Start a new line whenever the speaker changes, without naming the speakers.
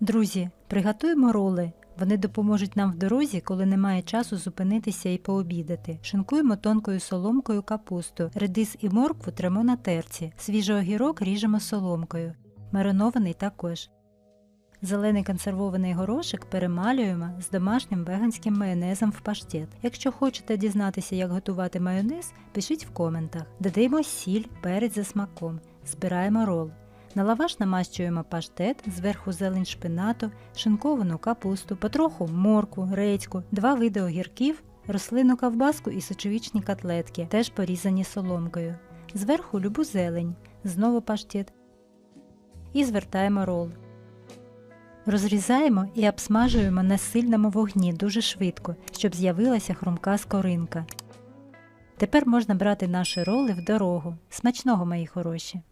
Друзі, приготуємо роли. Вони допоможуть нам в дорозі, коли немає часу зупинитися і пообідати. Шинкуємо тонкою соломкою капусту, редис і моркву тремо на терці, свіжий огірок ріжемо соломкою, маринований також. Зелений консервований горошок перемалюємо з домашнім веганським майонезом в паштет. Якщо хочете дізнатися, як готувати майонез, пишіть в коментах. Додаємо сіль, перець за смаком, збираємо рол. На лаваш намащуємо паштет, зверху зелень шпинату, шинковану капусту, потроху моркву, редьку, два види огірків, рослинну ковбаску і сочовічні котлетки, теж порізані соломкою. Зверху любу зелень, знову паштет. І звертаємо рол. Розрізаємо і обсмажуємо на сильному вогні дуже швидко, щоб з'явилася хрумка скоринка. Тепер можна брати наші роли в дорогу. Смачного, мої хороші!